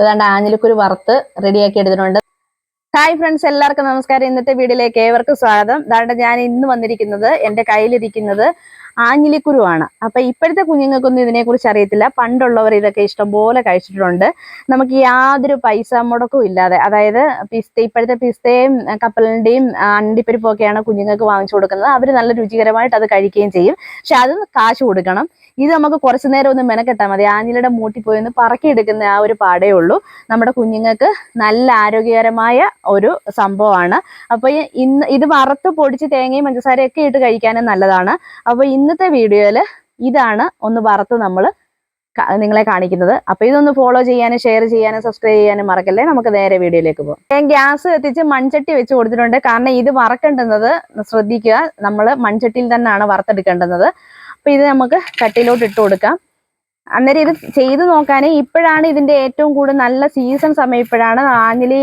ഏതാണ്ട് ആഞ്ഞിലിക്കുരു വറുത്ത് റെഡിയാക്കി എടുത്തിട്ടുണ്ട്. ഹായ് ഫ്രണ്ട്സ് എല്ലാവർക്കും നമസ്കാരം. ഇന്നത്തെ വീഡിയോയിലേക്ക് ഏവർക്കും സ്വാഗതം. അതുകൊണ്ട് ഞാൻ ഇന്ന് വന്നിരിക്കുന്നത് എന്റെ കയ്യിലിരിക്കുന്നത് ആഞ്ഞിലിക്കുരുവാണ്. അപ്പൊ ഇപ്പോഴത്തെ കുഞ്ഞുങ്ങൾക്കൊന്നും ഇതിനെക്കുറിച്ച് അറിയത്തില്ല. പണ്ടുള്ളവർ ഇതൊക്കെ ഇഷ്ടംപോലെ കഴിച്ചിട്ടുണ്ട്. നമുക്ക് യാതൊരു പൈസ മുടക്കവും ഇല്ലാതെ. അതായത് പിസ്ത ഇപ്പോഴത്തെ പിസ്തയും കപ്പലിന്റെയും അണ്ടിപ്പരിപ്പും ഒക്കെയാണ് കുഞ്ഞുങ്ങൾക്ക് വാങ്ങിച്ചു കൊടുക്കുന്നത്. അവർ നല്ല രുചികരമായിട്ട് അത് കഴിക്കുകയും ചെയ്യും. പക്ഷെ അത് കാശ് കൊടുക്കണം. ഇത് നമുക്ക് കുറച്ചു നേരം ഒന്ന് മെനക്കെട്ടാൽ മതി. ആഞ്ഞിലിയുടെ മൂട്ടി പോയി ഒന്ന് പറക്കിയെടുക്കുന്ന ആ ഒരു പാടേ ഉള്ളൂ. നമ്മുടെ കുഞ്ഞുങ്ങൾക്ക് നല്ല ആരോഗ്യകരമായ ഒരു സംഭവമാണ്. അപ്പൊ ഈ ഇന്ന് ഇത് വറുത്ത് പൊടിച്ച് തേങ്ങയും പഞ്ചസാരയൊക്കെ ഇട്ട് കഴിക്കാനും നല്ലതാണ്. അപ്പൊ ഇന്നത്തെ വീഡിയോയിൽ ഇതാണ് ഒന്ന് വറുത്ത് നമ്മൾ നിങ്ങളെ കാണിക്കുന്നത്. അപ്പൊ ഇതൊന്ന് ഫോളോ ചെയ്യാനും ഷെയർ ചെയ്യാനും സബ്സ്ക്രൈബ് ചെയ്യാനും മറക്കല്ലേ? നമുക്ക് നേരെ വീഡിയോയിലേക്ക് പോകാം ഞാൻ ഗ്യാസ് എത്തിച്ച് മൺചട്ടി വെച്ച് കൊടുത്തിട്ടുണ്ട്. കാരണം ഇത് വറക്കേണ്ടുന്നത് ശ്രദ്ധിക്കുക. നമ്മൾ മൺചട്ടിയിൽ തന്നെയാണ് വറുത്തെടുക്കേണ്ടുന്നത്. അപ്പൊ ഇത് നമുക്ക് ചട്ടിയിലോട്ട് ഇട്ട് കൊടുക്കാം. അന്നേരം ഇത് ചെയ്തു നോക്കാനേ ഇപ്പോഴാണ് ഇതിന്റെ ഏറ്റവും കൂടുതൽ നല്ല സീസൺ സമയം ഇപ്പോഴാണ് ആഞ്ഞിലി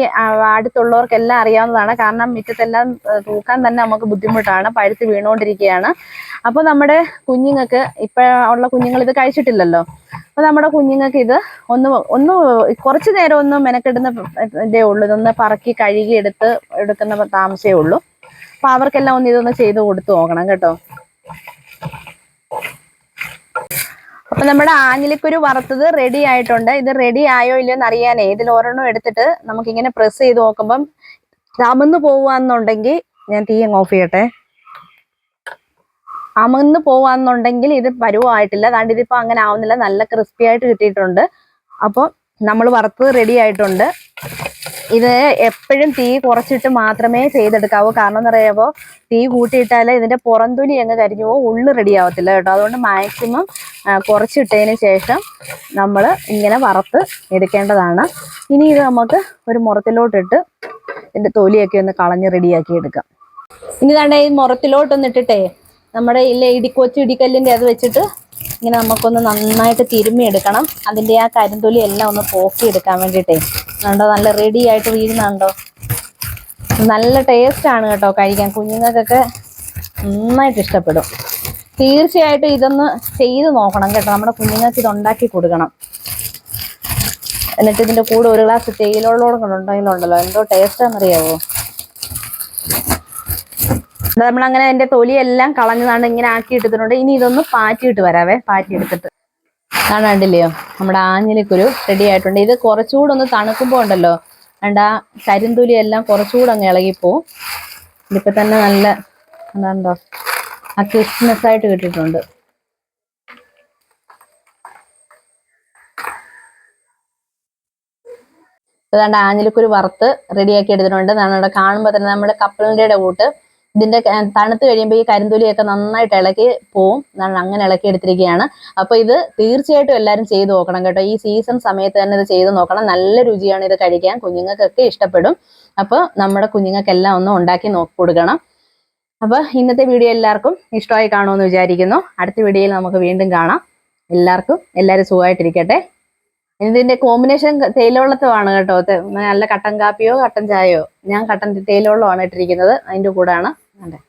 അടുത്തുള്ളവർക്കെല്ലാം അറിയാവുന്നതാണ്. കാരണം മുറ്റത്തെല്ലാം തൂക്കാൻ തന്നെ നമുക്ക് ബുദ്ധിമുട്ടാണ്. പഴുത്ത് വീണുകൊണ്ടിരിക്കുകയാണ്. അപ്പൊ നമ്മുടെ കുഞ്ഞുങ്ങൾക്ക് ഇപ്പൊ ഉള്ള കുഞ്ഞുങ്ങൾ ഇത് കഴിച്ചിട്ടില്ലല്ലോ. അപ്പൊ നമ്മുടെ കുഞ്ഞുങ്ങൾക്ക് ഇത് ഒന്ന് ഒന്ന് കുറച്ചു നേരം ഒന്ന് മെനക്കെടുന്ന ഇതേ ഉള്ളൂ. ഇതൊന്ന് പറക്കി കഴുകി എടുത്ത് എടുക്കുന്ന താമസേ ഉള്ളൂ. അപ്പൊ അവർക്കെല്ലാം ഒന്ന് ഇതൊന്ന് ചെയ്ത് കൊടുത്തു നോക്കണം കേട്ടോ. അപ്പൊ നമ്മുടെ ആഞ്ഞിലിക്കുരു വറുത്തത് റെഡി ആയിട്ടുണ്ട്. ഇത് റെഡി ആയോ ഇല്ലയോ എന്ന് അറിയാനേ. ഇതിൽ ഒരെണ്ണം എടുത്തിട്ട് നമുക്ക് ഇങ്ങനെ പ്രസ് ചെയ്ത് നോക്കുമ്പം അമന്ന് പോവാന്നുണ്ടെങ്കിൽ ഞാൻ തീ അങ്ങ് ഓഫ് ചെയ്യട്ടെ. അമന്ന് പോവാന്നുണ്ടെങ്കിൽ ഇത് പരുവായിട്ടില്ല. അതാണ്ട് ഇതിപ്പോ അങ്ങനെ ആവുന്നില്ല. നല്ല ക്രിസ്പി ആയിട്ട് കിട്ടിയിട്ടുണ്ട്. അപ്പോൾ നമ്മൾ വറുത്തത് റെഡി ആയിട്ടുണ്ട്. ഇത് എപ്പോഴും തീ കുറച്ചിട്ട് മാത്രമേ ചെയ്തെടുക്കാവൂ. കാരണം എന്ന് പറയുമ്പോൾ തീ കൂട്ടിയിട്ടാൽ ഇതിന്റെ പുറന്തുനി അങ്ങ് കരിഞ്ഞു പോകും ഉള്ളു റെഡി ആവത്തില്ല കേട്ടോ. അതുകൊണ്ട് മാക്സിമം കുറച്ചിട്ടതിന് ശേഷം നമ്മൾ ഇങ്ങനെ വറുത്ത് എടുക്കേണ്ടതാണ്. ഇനി ഇത് നമുക്ക് ഒരു മുറത്തിലോട്ടിട്ട് ഇതിന്റെ തൊലിയൊക്കെ ഒന്ന് കളഞ്ഞ് റെഡിയാക്കി എടുക്കാം. ഇനി തന്നെ ഈ മുറത്തിലോട്ടൊന്ന് ഇട്ടിട്ടേ നമ്മുടെ ഇല്ല ഇടിക്കൊച്ചു ഇടിക്കല്ലിന്റെ അത് വെച്ചിട്ട് ഇങ്ങനെ നമുക്കൊന്ന് നന്നായിട്ട് തിരുമ്മി എടുക്കണം അതിന്റെ ആ കരിന്തൊലി എല്ലാം ഒന്ന് പോക്കി എടുക്കാൻ വേണ്ടിയിട്ടേ. കണ്ടോ? നല്ല റെഡി ആയിട്ട് വീഴുന്നുണ്ടോ? നല്ല ടേസ്റ്റ് ആണ് കേട്ടോ കഴിക്കാൻ. കുഞ്ഞുങ്ങൾക്കൊക്കെ നന്നായിട്ട് ഇഷ്ടപ്പെടും. തീർച്ചയായിട്ടും ഇതൊന്ന് ചെയ്ത് നോക്കണം കേട്ടോ. നമ്മുടെ കുഞ്ഞുങ്ങൾക്ക് ഇത് ഉണ്ടാക്കി കൊടുക്കണം. എന്നിട്ട് ഇതിന്റെ കൂടെ ഒരു ഗ്ലാസ് തേയിലുള്ളോടും കൂടെ ഉണ്ടെങ്കിലുണ്ടല്ലോ. എന്തോ ടേസ്റ്റ് ആണെന്നറിയാവോ? നമ്മളങ്ങനെ എന്റെ തൊലിയെല്ലാം കളഞ്ഞതാണ് ഇങ്ങനെ ആക്കി ഇട്ടിട്ടുണ്ട് ഇനി ഇതൊന്ന് പാറ്റിയിട്ട് വരാവേ. പാറ്റി എടുത്തിട്ട് കാണാണ്ടില്ലയോ നമ്മുടെ ആഞ്ഞിലിക്കുരു റെഡി ആയിട്ടുണ്ട്. ഇത് കുറച്ചുകൂടെ ഒന്ന് തണുക്കുമ്പോൾ ഉണ്ടല്ലോ. വേണ്ട ആ കരിന്തുലി എല്ലാം കുറച്ചുകൂടെ അങ്ങ് ഇളകിപ്പോവും. ഇതിപ്പോ തന്നെ നല്ല എന്താണ്ടോ ആ ക്രിസ്മസ് ആയിട്ട് കിട്ടിയിട്ടുണ്ട്. ഏതാണ്ട് ആഞ്ഞിലിക്കുരു വറുത്ത് റെഡിയാക്കി എടുത്തിട്ടുണ്ട്. നമ്മുടെ കാണുമ്പോൾ തന്നെ നമ്മുടെ കപ്പലിന്റെ കൂട്ട് ഇതിന്റെ തണുത്ത് കഴിയുമ്പോൾ ഈ കരിന്തൊലിയൊക്കെ നന്നായിട്ട് ഇളക്കി പോവും. അങ്ങനെ ഇളക്കി എടുത്തിരിക്കുകയാണ്. അപ്പൊ ഇത് തീർച്ചയായിട്ടും എല്ലാവരും ചെയ്ത് നോക്കണം കേട്ടോ. ഈ സീസൺ സമയത്ത് തന്നെ ഇത് ചെയ്ത് നോക്കണം. നല്ല രുചിയാണ് ഇത് കഴിക്കാൻ. കുഞ്ഞുങ്ങൾക്കൊക്കെ ഇഷ്ടപ്പെടും. അപ്പൊ നമ്മുടെ കുഞ്ഞുങ്ങൾക്കെല്ലാം ഒന്ന് ഉണ്ടാക്കി നോക്കി കൊടുക്കണം. അപ്പൊ ഇന്നത്തെ വീഡിയോ എല്ലാവർക്കും ഇഷ്ടമായി കാണുമെന്ന് വിചാരിക്കുന്നു. അടുത്ത വീഡിയോയിൽ നമുക്ക് വീണ്ടും കാണാം. എല്ലാവർക്കും എല്ലാവരും സുഖമായിട്ടിരിക്കട്ടെ. ഇതിന്റെ കോമ്പിനേഷൻ തേയിലവെള്ളത്തുമാണ് കേട്ടോ. നല്ല കട്ടൻ കാപ്പിയോ കട്ടൻ ചായയോ? ഞാൻ കട്ടൻ തേയിലവെള്ളമാണ് ഇട്ടിരിക്കുന്നത്. അതിന്റെ കൂടാണ് അതെ